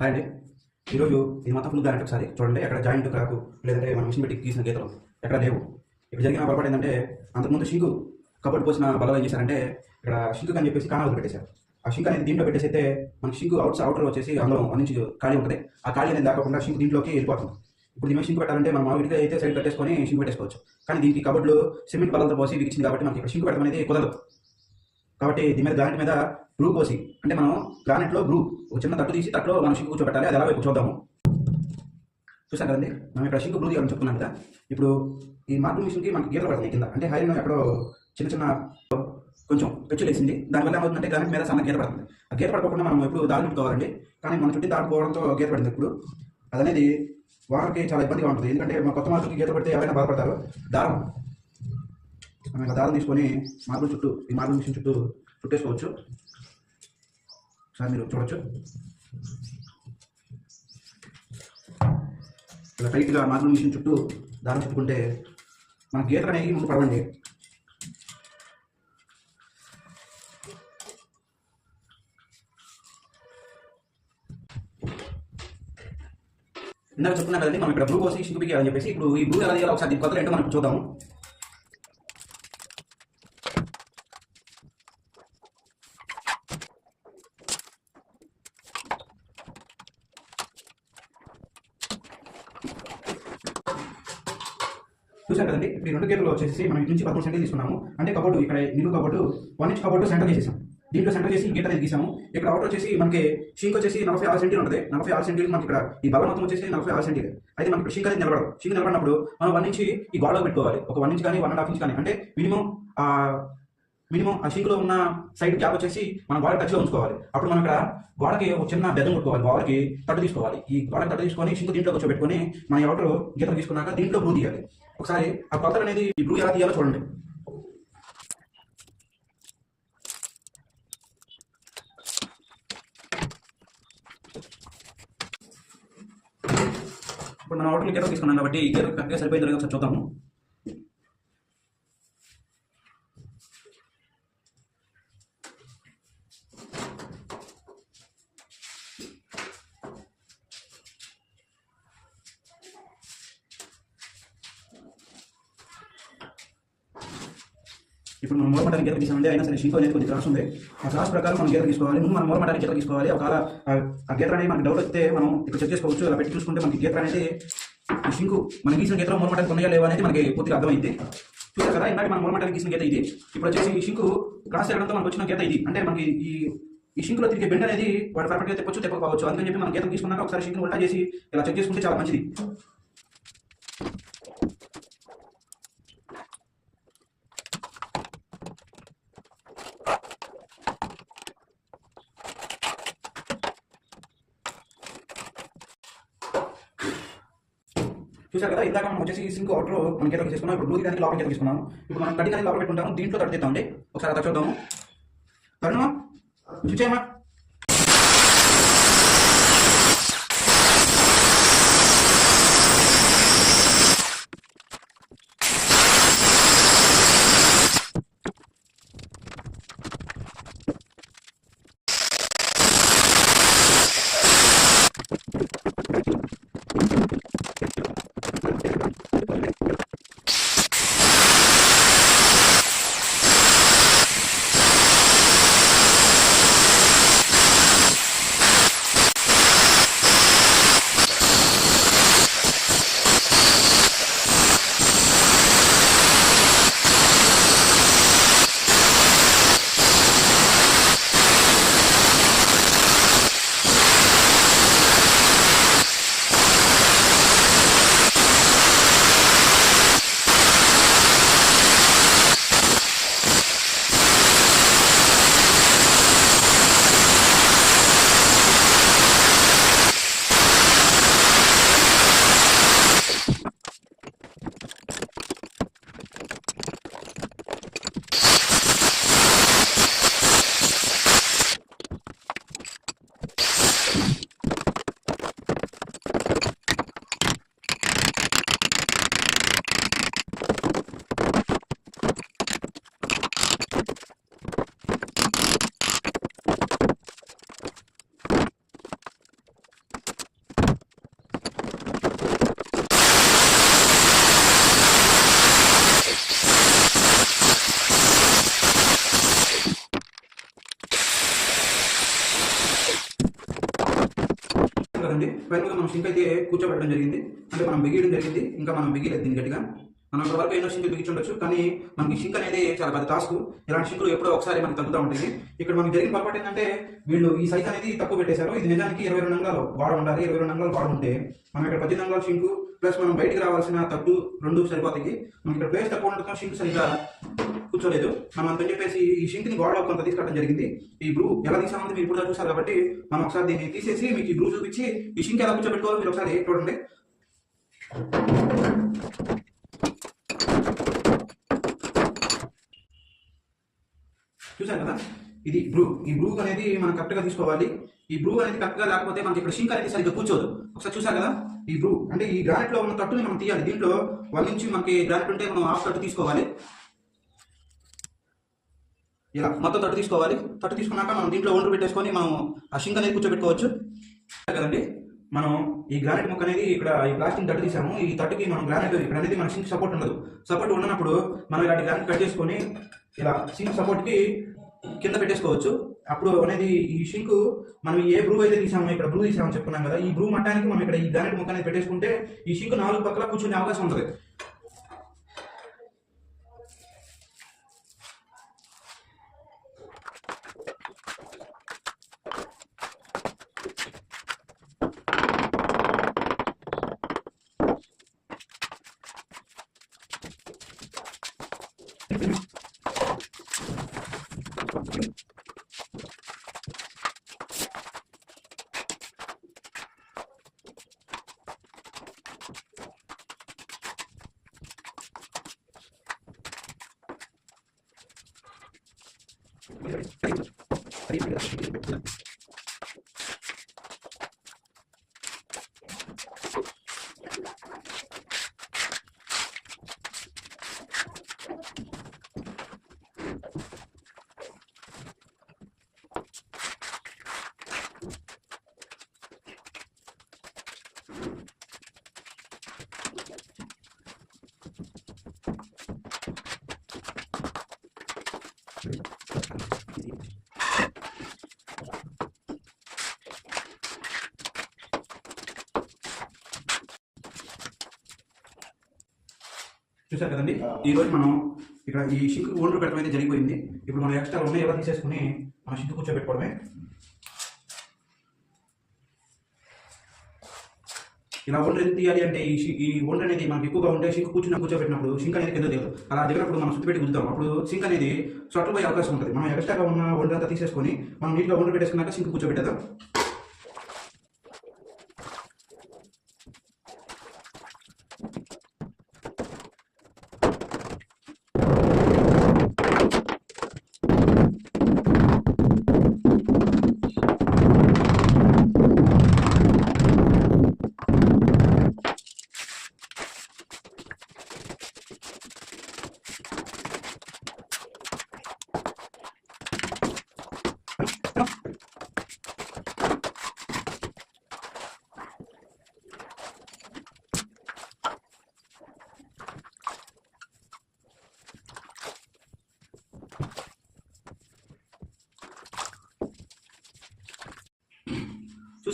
Hi అండి. ఈరోజు ఇది మొత్తం ఫుల్ అంటే ఒకసారి. చూడండి అక్కడ జాయింట్ క్రాకు లేదంటే మనం మిషన్ పెట్టి గీసిన గీతలు ఎక్కడ లేవు. ఇక్కడ జరిగిన పొరపాటు ఏంటంటే అంతకుముందు షింకు కబడ్ పోసిన బలం ఏం చేశారంటే ఇక్కడ షింకు అని చెప్పేసి కాణాలు పెట్టేశారు. ఆ షింక్ అనేది దీంట్లో పెట్టేసైతే మనకి షింకు అవుట్స్ అవుటర్ వచ్చేసి అందులో నుంచి ఖాళీ ఉంటుంది. ఆ ఖాళీ అనేది దాకా షింకు దీంట్లోకి వెళ్ళిపోతుంది. ఇప్పుడు దీని షింకు పెట్టాలంటే మనం మామూలుగా అయితే సైడ్ కట్టేసుకొని షింకు పెట్టేసుకోవచ్చు. కానీ దీనికి కబడ్లు సిమెంట్ బలంతో పోసి బిగించింది కాబట్టి మనకి ఇక్కడ షింకు పెట్టడం అనేది కుదరదు. కాబట్టి దీని మీద గ్రానైట్ మీద బ్రూ కోసి అంటే మనం గ్రానైట్లో బ్రూ ఒక చిన్న తట్టు తీసి తట్టులో మనం షింకు కూర్చోబెట్టాలి అది ఎలా వైపు చూద్దాము చూసాం కదండి? మనం ఇక్కడ షింకు బ్రూ తీయాలని చెప్తున్నాం కదా? ఇప్పుడు ఈ మార్బుల్ మిషన్కి మనకి గీతలు పడుతుంది కింద. అంటే హైర్ ఎక్కడో చిన్న చిన్న కొంచెం పెచ్చులు లేసింది దానివల్ల ఏమవుతుందంటే గ్రానైట్ మీద సన్న గీత పడుతుంది. ఆ గీత పడకుండా మనం ఎప్పుడు దారి పెట్టుకోవాలండి కానీ మన చుట్టూ దాటిపోవడంతో గీత పడింది ఇప్పుడు. అదనేది వారికి చాలా ఇబ్బందిగా ఉంటుంది. ఎందుకంటే మా కొత్త మార్పుకి గీత పడితే ఎవరైనా బాధపడతారు? దారం. మనం ఇలా దారం తీసుకొని మార్బుల్ చుట్టూ ఈ మార్బుల్ మిషన్ చుట్టూ చుట్టేసుకోవచ్చు. ఒకసారి మీరు చూడొచ్చు ఇలా టైట్గా మార్బుల్ మిషన్ చుట్టూ దారం చుట్టుకుంటే మన గీతలు అనేవి ముందు పడవండి ఇందాక చెప్తున్నా కదండి మనం ఇక్కడ బ్లూ కోసి షింకు అని చెప్పేసి ఇప్పుడు ఈ బ్లూ ఎలా తీయాలో ఒకసారి దీని కొత్తలు ఏంటో మనం చూద్దాము చూసారు కదండి? ఈ రెండు గేట్లు వచ్చేసి మనం ఇటు నుంచి పదమూడు సెంటర్ తీసుకున్నాము. అంటే కబోర్డు ఇక్కడ నిలువు cupboard one inch cupboard centre చేసేసాం. దీంట్లో సెంటర్ చేసి గేట్ అనేది గీసాము. ఇక్కడ అవుట్ వచ్చేసి మనకి షింక్ వచ్చేసి నలభై ఆరు సెంటీలు ఉంటుంది. నలభై ఆరు సెంటీలు మనకి ఇక్కడ ఈ బలం మొత్తం వచ్చేసి నలభై ఆరు సెంటీలు. అయితే మనకి షింక్ అనేది నిలబడదు. షింక్ నిలబడినప్పుడు మనం వన్ ఇంచ్ ఈ గోడలో పెట్టుకోవాలి. ఒక వన్ ఇంచ్ కానీ వన్ అండ్ హాఫ్ ఇంచ్ కానీ. అంటే మినిమం మినిమం ఆ షింక్లో ఉన్న సైడ్ గ్యాప్ వచ్చేసి మనం గోడ టచ్లో ఉంచుకోవాలి. అప్పుడు మనం ఇక్కడ గోడకి ఒక చిన్న బెదం కొట్టుకోవాలి. గోడకి తట్టు తీసుకోవాలి. ఈ గోడకి తట్టు తీసుకొని షింక్ దీంట్లో కూర్చోబెట్టుకొని మన ఎవరు గీతలు తీసుకున్నాక దీంట్లో బ్రూ తీయాలి ఒకసారి ఆ కొత్తలు అనేది ఈ బ్లూ ఎలా తీయాలో చూడండి. ఇప్పుడు మనం ఆర్డర్ గీతలు తీసుకున్నాం కాబట్టి ఈ కరెక్ట్గా సరిపోయిందో లేదో చూద్దాము. ఇప్పుడు మనం మూలమటానికి గీత తీసామంటే అయినా సరే షీంకో అనేది కొద్ది క్లాస్ ఉంది. ఆ క్లాస్ ప్రకారం మనం గీత తీసుకోవాలి. ముందు మనం మూలమటానికి గీత తీసుకోవాలి. ఒకవేళ ఆ- గీత అనేది మనకి డౌట్ వస్తే మనం ఇక్కడ చెక్ చేసుకోవచ్చు. అలా పెట్టి చూసుకుంటే మనకి గీత అనేది ఈ షింకు మన గీసిన గీతలో మూలమటానికి ఉన్నాయా లేవా అనేది మనకి పూర్తిగా అర్థమైంది. చూసారు కదా? ఇందాక మనం మూలమటానికి గీసిన గీత ఇది. ఇప్పుడు వచ్చేసి ఈ షింకు క్లాస్ చేయడంతో మనకు వచ్చిన గీత ఇది. అంటే మనకి ఈ ఈ షింకులో తిరిగే బెండ్ అనేది వాడు పర్ఫెక్ట్గా తెప్పొచ్చు తెప్పకపోవచ్చు. అందుకని చెప్పి మనం గీతం తీసుకున్నాక ఒకసారి షింకును ఉల్టా చేసి ఇలా చెక్ చేసుకుంటే చాలా మంచిది. చూసారు కదా ఇందాక మనం వచ్చేసి సింక్ అవుట్లో మన గీతలు తీసుకున్నాం ఇప్పుడు బ్లూ దానికి లోపల గీత తీసుకున్నాం ఇప్పుడు మనం కట్టి దానికి లోపల పెట్టుకుంటాము దీంట్లో తడితేద్దామండి ఒకసారి అలా చూద్దాము. తరుణమా? చూచేయమ్మా. కదండి ఫైనల్గా మనం సింక్ అయితే కూర్చోబెట్టడం జరిగింది. అంటే మనం బిగియడం జరిగింది. ఇంకా మనం బిగిలేదు దీని గట్టిగా. మనం ఇప్పటివరకు ఎన్నో సింకులు బిగించుండొచ్చు కానీ మనకి షింక్ అనేది చాలా పెద్ద టాస్క్ ఇలాంటి సింకులు ఎప్పుడో ఒకసారి మనకి తగ్గుతూ ఉంటుంది ఇక్కడ మనకి జరిగిన పొరపాటు ఏంటంటే వీళ్ళు ఈ సైజ్ అనేది తక్కువ పెట్టేశారు. ఇది నిజానికి ఇరవై రెండు అంగాలు వాడ ఉండాలి. ఇరవై రెండు అంగాలు వాడ ఉంటే మనం ఇక్కడ పద్దెనిమిది అంగాలు షింకు ప్లస్ మనం బయటికి రావాల్సిన తట్టు రెండు సరిపోతాయి. మనకి ఇక్కడ ప్లేస్ తక్కువ ఉండటం షింక్ సరిగ్గా కూర్చోలేదు. మనం అంత చెప్పేసి ఈ షింక్ని గోడలో కొంత తీసుకురావడం జరిగింది. ఈ బ్రూ ఎలా తీసామంది మీరు ఇప్పుడు చూసారు కాబట్టి మనం ఒకసారి దీన్ని తీసేసి మీకు ఈ బ్రూ చూపించి ఈ షింక్ ఎలా కూర్చోబెట్టుకోవాలో మీరు ఒకసారి చూడండి. చూసారు కదా? ఇది బ్రూ ఈ బ్రూ అనేది మనం కరెక్ట్గా తీసుకోవాలి. ఈ బ్రూ అనేది కరెక్ట్గా లేకపోతే మనకి ఇక్కడ షింక్ అనేది సరిగ్గా కూర్చోదు. ఒకసారి చూసారు కదా? ఈ బ్రూ అంటే ఈ గ్రానైట్లో ఉన్న తట్టుని మనం తీయాలి. దీంట్లో వన్ నుంచి మనకి గ్రానైట్ ఉంటే మనం హాఫ్ తట్టు తీసుకోవాలి. ఇలా మొత్తం తట్టు తీసుకోవాలి. తట్టు తీసుకున్నాక మనం దీంట్లో ఒండ్రు పెట్టేసుకొని మనం ఆ షింక్ అనేది కూర్చోబెట్టుకోవచ్చు. కదండి? మనం ఈ గ్రానైట్ ముక్క అనేది ఇక్కడ ఈ ప్లాస్టిక్ తట్టు తీసాము. ఈ తట్టుకి మనం గ్రానైట్ ఇక్కడ అనేది మన సింక్ సపోర్ట్ ఉండదు. సపోర్ట్ ఉండనప్పుడు మనం ఇలాంటి గ్రానైట్ కట్ చేసుకొని ఇలా సింక్ సపోర్ట్కి కింద పెట్టేసుకోవచ్చు. అప్పుడు అనేది ఈ షింక్ మనం ఏ బ్రూ అయితే తీసామో ఇక్కడ బ్రూ తీసామని చెప్పుకున్నాం కదా ఈ బ్రూ మట్టానికి మనం ఇక్కడ ఈ గ్రానైట్ ముక్క అనేది పెట్టేసుకుంటే ఈ షింక్ నాలుగు పక్కల కూర్చునే అవకాశం ఉంటుంది. Thank you. చూసారు కదండి? ఈ రోజు మనం ఇక్కడ ఈ షింక్ ఓన్లు పెట్టడం అయితే జరిగిపోయింది. ఇప్పుడు మనం ఎక్స్ట్రా ఉన్నాయి ఎవరు తీసేసుకుని మన షింక్ కూర్చోబెట్టుకోవడమే. ఇలా ఓనర్ ఎందుకు తీయాలి అంటే ఈ షి- ఈ ఓనర్ అనేది మనకి ఎక్కువగా ఉంటే షింక్ కూర్చున్న కూర్చోబెట్టినప్పుడు షింక్ అనేది కింద దిగదు. అలా దిగినప్పుడు మనం సుత్తి పెట్టి గుద్దాం అప్పుడు సింక్ అనేది సొట్ల పోయే అవకాశం ఉంటుంది. మనం ఎక్స్ట్రాగా ఉన్న ఓనర్ అంతా తీసేసుకొని మనం నీట్గా ఓనర్ పెట్టేసుకున్నాక సింక్ కూర్చోబెట్టేద్దాం.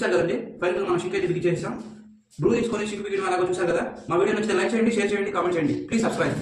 చూసారు కదండి? ఫైనల్ మనం షింక్ అయితే చేస్తాం చేసాం బ్రూ తీసుకొని షింక్ బిగిన అలాగా చూసారు కదా? మా వీడియో నచ్చితే లైక్ చేయండి షేర్ చేయండి కామెంట్ చేయండి. Please subscribe